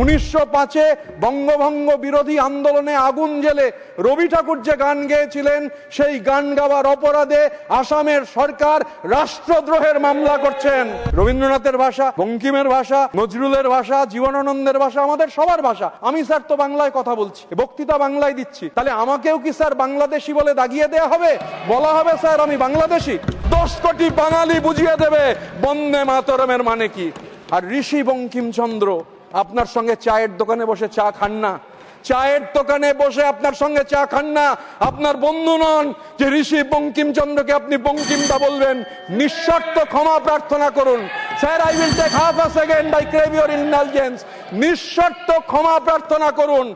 উনিশশো পাঁচে বঙ্গভঙ্গ বিরোধী আন্দোলনে আগুন জেলে রবি ঠাকুর যে গান গেয়েছিলেন, সেই গান গাওয়ার অপরাধে আসামের সরকার রাষ্ট্রদ্রোহের মামলা করছেন। রবীন্দ্রনাথের ভাষা, বঙ্কিমের ভাষা, নজরুলের ভাষা, জীবনানন্দের ভাষা, আমাদের সবার ভাষা। আমি স্যার তো বাংলায় কথা বলছি, বক্তৃতা বাংলায় দিচ্ছি। তাহলে আমাকেও কি স্যার বাংলাদেশি বলে দাগিয়ে দেয়া হবে? বলা হবে, স্যার, আমি বাংলাদেশি। দশ কোটি বাঙালি বুঝিয়ে দেবে, বন্দে মাতরমের মানে কি? আর ঋষি বঙ্কিমচন্দ্র আপনার সঙ্গে চায়ের দোকানে বসে চা খান না। চায়ের দোকানে বসে আপনার সঙ্গে চা খান না। আপনার বন্ধু নন যে ঋষি বঙ্কিমচন্দ্রকে আপনি বঙ্কিমদা বলবেন। নিঃস্বার্থ ক্ষমা প্রার্থনা করুন। Sir I will take half a second I crave your intelligence নিঃশর্ত ক্ষমা প্রার্থনা করুন।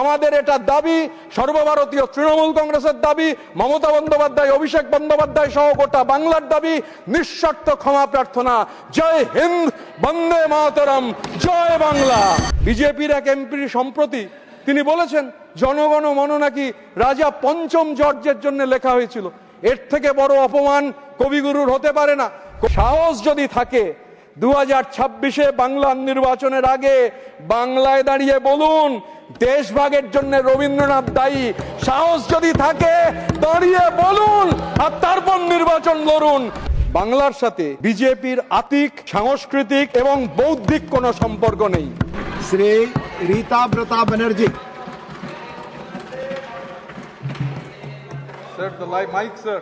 আমাদের এটা দাবি, সর্বভারতীয় তৃণমূল কংগ্রেসের দাবি, মমতা বন্দ্যোপাধ্যায়, অভিষেক বন্দ্যোপাধ্যায় সহ গোটা বাংলার দাবি, নিঃশর্ত ক্ষমা প্রার্থনা। জয় হিন্দ, বন্দে মাতরম, জয় বাংলা। বিজেপির এক এমপি সম্প্রতি তিনি বলেছেন, জনগণ মন নাকি রাজা পঞ্চম জর্জের জন্য লেখা হয়েছিল। এর থেকে বড় অপমান কবিগুরুর হতে পারে না। সাহস যদি থাকে দু হাজার ছাব্বিশে বাংলার নির্বাচনের আগে বাংলায় দাঁড়িয়ে বলুন দেশভাগের জন্য রবীন্দ্রনাথ দায়ী। সাহস যদি থাকে দাঁড়িয়ে বলুন আর তারপর নির্বাচন লড়ুন। বাংলার সাথে বিজেপির আতিক সাংস্কৃতিক এবং বৌদ্ধিক কোনো সম্পর্ক নেই। Shri Rita Brata Banerjee. Sir the sir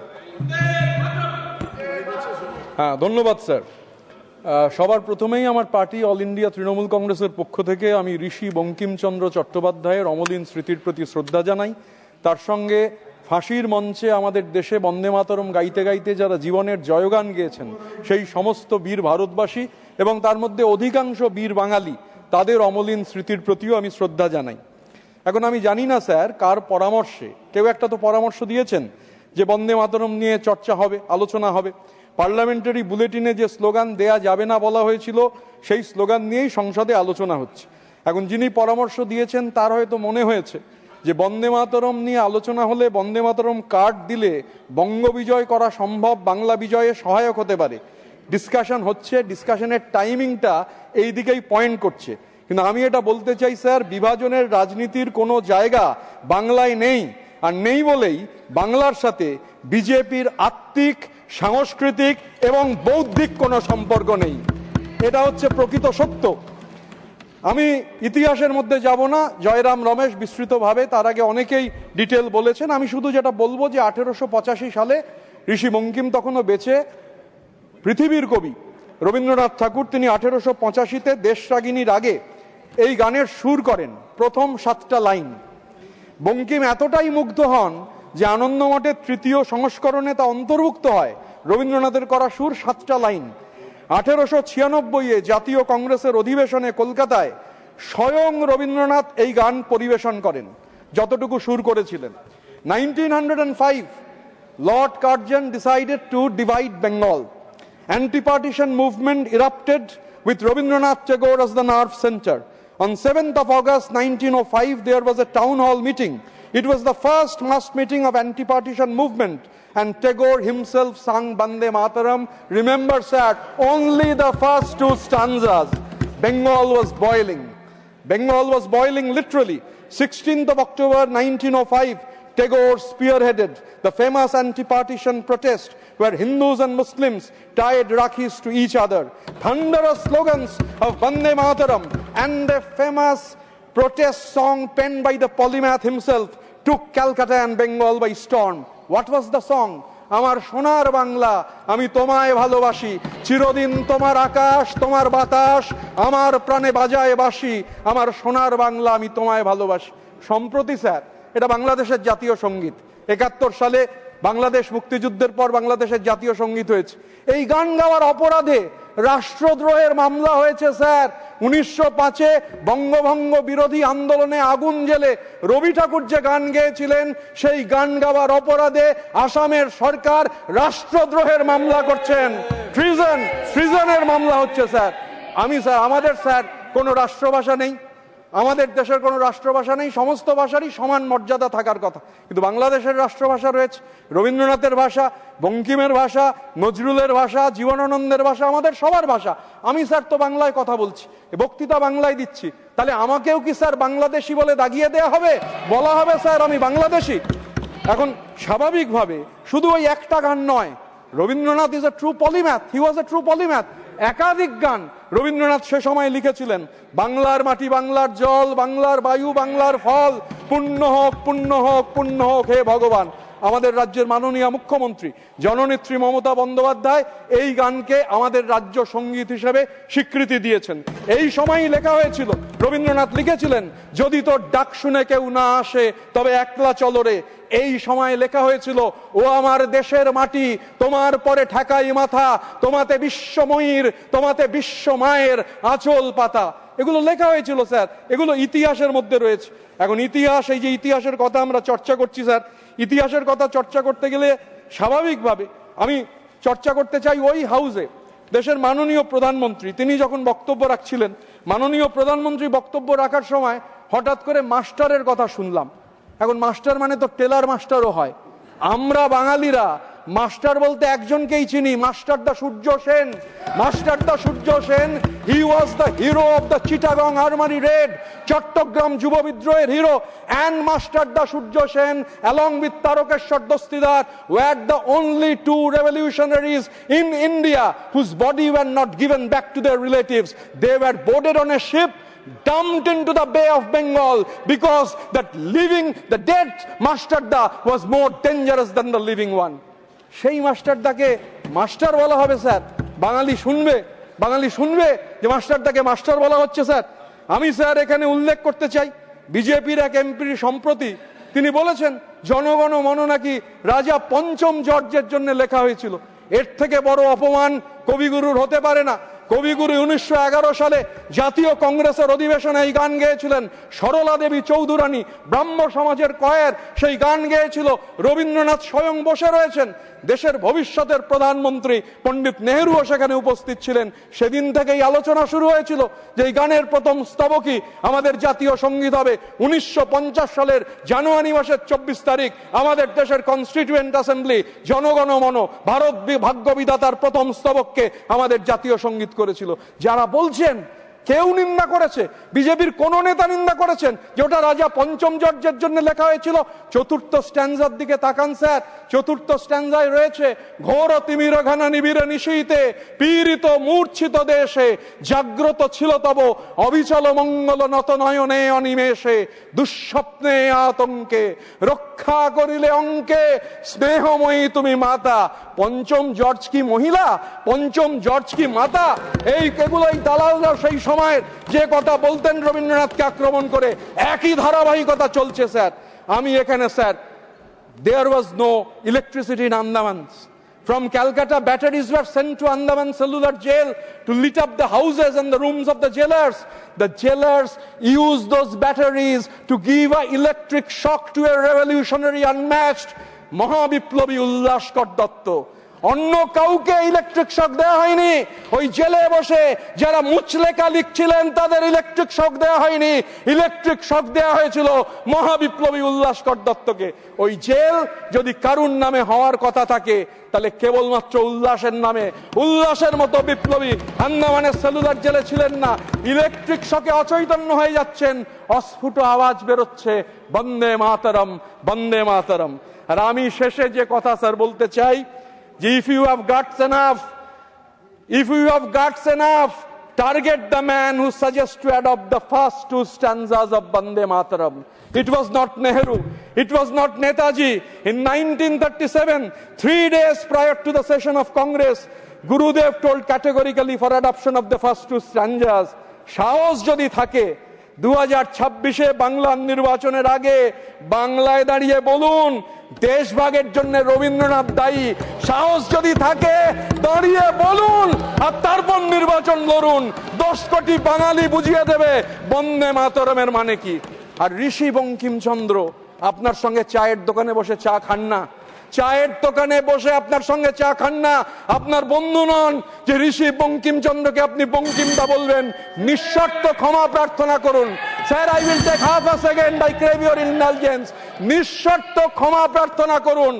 হ্যাঁ ধন্যবাদ স্যার সবার প্রথমেই আমার পার্টি অল ইন্ডিয়া তৃণমূল কংগ্রেসের পক্ষ থেকে আমি ঋষি বঙ্কিমচন্দ্র চট্টোপাধ্যায়ের অমলিন স্মৃতির প্রতি শ্রদ্ধা জানাই। তার সঙ্গে ফাঁসির মঞ্চে আমাদের দেশে বন্দে মাতরম গাইতে গাইতে যারা জীবনের জয়গান গেয়েছেন, সেই সমস্ত বীর ভারতবাসী এবং তার মধ্যে অধিকাংশ বীর বাঙালি, তাদের অমলিন স্মৃতির প্রতিও আমি শ্রদ্ধা জানাই। এখন আমি জানি না স্যার কার পরামর্শে, কেউ একটা তো পরামর্শ দিয়েছেন যে বন্দে মাতরম নিয়ে চর্চা হবে, আলোচনা হবে। পার্লামেন্টারি বুলেটিনে যে স্লোগান দেয়া যাবে না বলা হয়েছিল, সেই স্লোগান নিয়েই সংসদে আলোচনা হচ্ছে। এখন যিনি পরামর্শ দিয়েছেন, তার হয়তো মনে হয়েছে যে বন্দে মাতরম নিয়ে আলোচনা হলে বন্দে মাতরম কার্ড দিলে বঙ্গ বিজয় করা সম্ভব, বাংলা বিজয়ে সহায়ক হতে পারে। ডিসকাশন হচ্ছে, ডিসকাশনের টাইমিংটা এই দিকেই পয়েন্ট করছে। কিন্তু আমি এটা বলতে চাই, স্যার, বিভাজনের রাজনীতির কোনো জায়গা বাংলায় নেই। আর নেই বলেই বাংলার সাথে বিজেপির আত্মিক সাংস্কৃতিক এবং বৌদ্ধিক কোনো সম্পর্ক নেই। এটা হচ্ছে প্রকৃত সত্য। আমি ইতিহাসের মধ্যে যাব না, জয়রাম রমেশ বিস্তৃতভাবে, তার আগে অনেকেই ডিটেল বলেছেন। আমি শুধু যেটা বলব যে আঠেরোশো পঁচাশি সালে ঋষি বঙ্কিম তখনও বেঁচে, পৃথিবীর কবি রবীন্দ্রনাথ ঠাকুর, তিনি আঠেরোশো পঁচাশিতে দেশরাগিনীর আগে এই গানের সুর করেন প্রথম সাতটা লাইন। বঙ্কিম এতটাই মুগ্ধ হন যে আনন্দমঠের তৃতীয় সংস্করণে তা অন্তর্ভুক্ত হয়। রবীন্দ্রনাথের করা সুর সাতটা লাইন। আঠেরোশো ছিয়ানব্বইয়ে জাতীয় কংগ্রেসের অধিবেশনে কলকাতায় স্বয়ং রবীন্দ্রনাথ এই গান পরিবেশন করেন, যতটুকু সুর করেছিলেন। Nineteen hundred and five, Lord Curzon decided to divide Bengal. Anti partition movement erupted with Rabindranath Tagore as the nerve centre. On seventh of August nineteen o five there was a town hall meeting It was the first mass meeting of anti-partition movement and Tagore himself sang Bande Mataram. Remember, sir, only the first two stanzas. Bengal was boiling. Bengal was boiling literally. 16th of October 1905, Tagore spearheaded the famous anti-partition protest where Hindus and Muslims tied Rakhis to each other. Thunderous slogans of Bande Mataram and a famous protest song penned by the polymath himself took Calcutta and Bengal by storm. What was the song? আমার সোনার বাংলা, আমি তোমায় ভালোবাসি। চিরদিন তোমার আকাশ, তোমার বাতাস, আমার প্রাণে বাজায় বাসি আমার সোনার বাংলা, আমি তোমায় ভালোবাসি। সম্প্রতি, স্যার, এটা বাংলাদেশের জাতীয় সংগীত। একাত্তর সালে বাংলাদেশ মুক্তিযুদ্ধের পর বাংলাদেশের জাতীয় সংগীত হয়েছে। এই গান গাওয়ার অপরাধে রাষ্ট্রদ্রোহের মামলা হয়েছে, স্যার। উনিশশো পাঁচে বঙ্গভঙ্গ বিরোধী আন্দোলনে আগুন জেলে রবি ঠাকুর যে গান গেয়েছিলেন, সেই গান গাওয়ার অপরাধে আসামের সরকার রাষ্ট্রদ্রোহের মামলা করছেন। ফ্রিজন ফ্রিজনের মামলা হচ্ছে, স্যার। আমি, স্যার, আমাদের, স্যার, কোনো রাষ্ট্রভাষা নেই। আমাদের দেশের কোনো রাষ্ট্রভাষা নেই, সমস্ত ভাষারই সমান মর্যাদা থাকার কথা। কিন্তু বাংলাদেশের রাষ্ট্রভাষা রয়েছে, রবীন্দ্রনাথের ভাষা, বঙ্কিমের ভাষা, নজরুলের ভাষা, জীবনানন্দের ভাষা, আমাদের সবার ভাষা। আমি স্যার তো বাংলায় কথা বলছি বক্তৃতা বাংলায় দিচ্ছি। তাহলে আমাকেও কি স্যার বাংলাদেশি বলে দাগিয়ে দেয়া হবে? বলা হবে, স্যার, আমি বাংলাদেশি। এখন স্বাভাবিকভাবে শুধু ওই একটা গান নয়, Rabindranath is a true polymath he was a true polymath একাধিক গান রবীন্দ্রনাথ সে সময় লিখেছিলেন, বাংলার মাটি বাংলার জল, বাংলার বায়ু বাংলার ফল, পুণ্য হোক পুণ্য হোক পুণ্য হোক, হে ভগবান। আমাদের রাজ্যের মাননীয় মুখ্যমন্ত্রী, জননেত্রী মমতা বন্দ্যোপাধ্যায় এই গানকে আমাদের রাজ্য সংগীত হিসেবে স্বীকৃতি দিয়েছেন। এই সময়ই লেখা হয়েছিল, রবীন্দ্রনাথ লিখেছিলেন, যদি তোর ডাক শুনে কেউ না আসে, তবে একলা চলরে এই সময় লেখা হয়েছিল, ও আমার দেশের মাটি, তোমার পরে ঠেকাই মাথা, তোমাতে বিশ্বময়ীর তোমাতে বিশ্ব মায়ের আঁচল পাতা। এগুলো লেখা হয়েছিল, স্যার। এগুলো ইতিহাসের মধ্যে রয়েছে। এখন ইতিহাস, এই যে ইতিহাসের কথা আমরা চর্চা করছি, স্যার ইতিহাসের কথা চর্চা করতে গেলে স্বাভাবিকভাবে আমি চর্চা করতে চাই ওই হাউসে, দেশের মাননীয় প্রধানমন্ত্রী। তিনি যখন বক্তব্য রাখছিলেন, মাননীয় প্রধানমন্ত্রী বক্তব্য রাখার সময় হঠাৎ করে মাস্টারের কথা শুনলাম। এখন মাস্টার মানে তো টেলার মাস্টারও হয়। আমরা বাঙালিরা মাস্টার বলতে একজনকেই চিনি master da Surya Sen master da Surya Sen he was the hero of the Chittagong armoury raid Chattogram যুব বিদ্রোহের hero and master da Surya Sen along with Tarakeswar Dastidar were the only two revolutionaries in India whose body were not given back to their relatives. They were boarded on a ship dumped into the Bay of Bengal because that living, the dead Mastarda was more dangerous than the living one. সেই মাস্টারদাকে master বলা হবে, sir. বাঙালি শুনবে বাঙালি শুনবে যে মাস্টারদাকে master বলা হচ্ছে, sir. আমি, sir, এখানে উল্লেখ করতে চাই, বিজেপির এক এমপি সম্প্রতি। তিনি বলেছেন, জনগণ মন নাকি রাজা পঞ্চম জর্জের জন্য লেখা হয়েছিল। এর থেকে বড় অপমান কবিগুরুর হতে পারে না। কবিগুরু উনিশশো এগারো সালে জাতীয় কংগ্রেসের অধিবেশনে এই গান গেয়েছিলেন। সরলা দেবী চৌধুরানী, ব্রাহ্ম সমাজের কয়ের, সেই গান গেয়েছিল। রবীন্দ্রনাথ স্বয়ং বসে রয়েছেন। দেশের ভবিষ্যতের প্রধানমন্ত্রী পণ্ডিত নেহরুও সেখানে উপস্থিত ছিলেন। সেদিন থেকেই আলোচনা শুরু হয়েছিল যে এই গানের প্রথম স্তবকই আমাদের জাতীয় সংগীত হবে। উনিশশো পঞ্চাশ সালের জানুয়ারি মাসের চব্বিশ তারিখ আমাদের দেশের constituent assembly Jana Gana Mana, Bharat B- ভাগ্য বিধাতার প্রথম স্তবককে আমাদের জাতীয় সংগীত করেছিল। যারা বলছেন কেউ নিন্দা করেছে। বিজেপির কোন নেতা নিন্দা করেছেন যে ওটা রাজা পঞ্চম জর্জের জন্য লেখা হয়েছিল। চতুর্থ স্ট্যান্ডার দিকে তাকান স্যার। চতুর্থ স্ট্যান্ডায় রয়েছে ঘোর তিমির ঘানা নিবিড়ে নিশীতে, পীড়িত মূর্ছিত দেশে, জাগ্রত ছিল তব অবিচল মঙ্গল নত নয়নে অনিমেষে, দুঃস্বপ্নে আতঙ্কে, রক্ষা করিলে অঙ্কে, স্নেহময়ী তুমি মাতা। পঞ্চম জর্জ কি মহিলা? পঞ্চম জর্জ কি মাতা? এই কেগুলো এই দালালরা সেই সময়ের যে কথা বলতেন রবীন্দ্রনাথকে আক্রমণ করে, একই ধারাবাহিকতা চলছে, স্যার। আমি এখানে, sir there was no electricity in Andamans from Calcutta batteries were sent to Andaman cellular jail to lit up the houses and the rooms of the jailers the jailers use those batteries to give a electric shock to a revolutionary unmatched মহাবিপ্লবী Ullaskar Dutta অন্য কাউকে electric shock দেওয়া হয়নি। ওই জেলে বসে যারা মুচলেখা লিখছিলেন, তাদের electric shock দেওয়া হয়নি। ইলেকট্রিক শক দেওয়া হয়েছিল মহাবিপ্লবী উল্লাসকর দত্তকে। ওই জেল যদি কারুর নামে হওয়ার কথা থাকে, তাহলে কেবলমাত্র উল্লাসের নামে। উল্লাসের মতো বিপ্লবী আন্দামানের সেলুলার জেলে ছিলেন না। ইলেকট্রিক শকে অচৈতন্য হয়ে যাচ্ছেন। অস্ফুট আওয়াজ বেরোচ্ছে, বন্দে মাতারম বন্দে মাতারম। আর আমি শেষে যে কথা স্যার বলতে চাই যে if you have guts enough If you have guts enough, target the man who suggests to adopt the first two stanzas of Bande Mataram. It was not Nehru. It was not Netaji. In 1937, three days prior to the session of Congress, Gurudev told categorically for adoption of the first two stanzas. সাহস যদি থাকে দু হাজার ছাব্বিশে বাংলার নির্বাচনের আগে বাংলায় দাঁড়িয়ে বলুন দেশভাগের জন্য রবীন্দ্রনাথ দায়ী। সাহস যদি থাকে, দাঁড়িয়ে বলুন আর তারপর নির্বাচন লড়ুন দশ কোটি বাঙালি বুঝিয়ে দেবে, বন্দে মাতরমের মানে কি? আর ঋষি বঙ্কিমচন্দ্র আপনার সঙ্গে চায়ের দোকানে বসে চা খান না। চায়ের দোকানে বসে আপনার সঙ্গে চা খান না। আপনার বন্ধু নন যে ঋষি বঙ্কিমচন্দ্রকে আপনি বঙ্কিমদা বলবেন। নিঃস্বার্থ ক্ষমা প্রার্থনা করুন। Sir I will take half a second I crave intelligence নিঃশর্ত ক্ষমা প্রার্থনা করুন।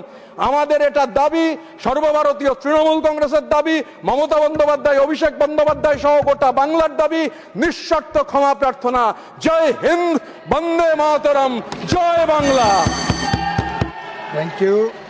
আমাদের এটা দাবি, সর্বভারতীয় তৃণমূল কংগ্রেসের দাবি, মমতা বন্দ্যোপাধ্যায়, অভিষেক বন্দ্যোপাধ্যায় সহ গোটা বাংলার দাবি, নিঃশর্ত ক্ষমা প্রার্থনা। জয় হিন্দ, বন্দে মাতরম, জয় বাংলা। Thank you.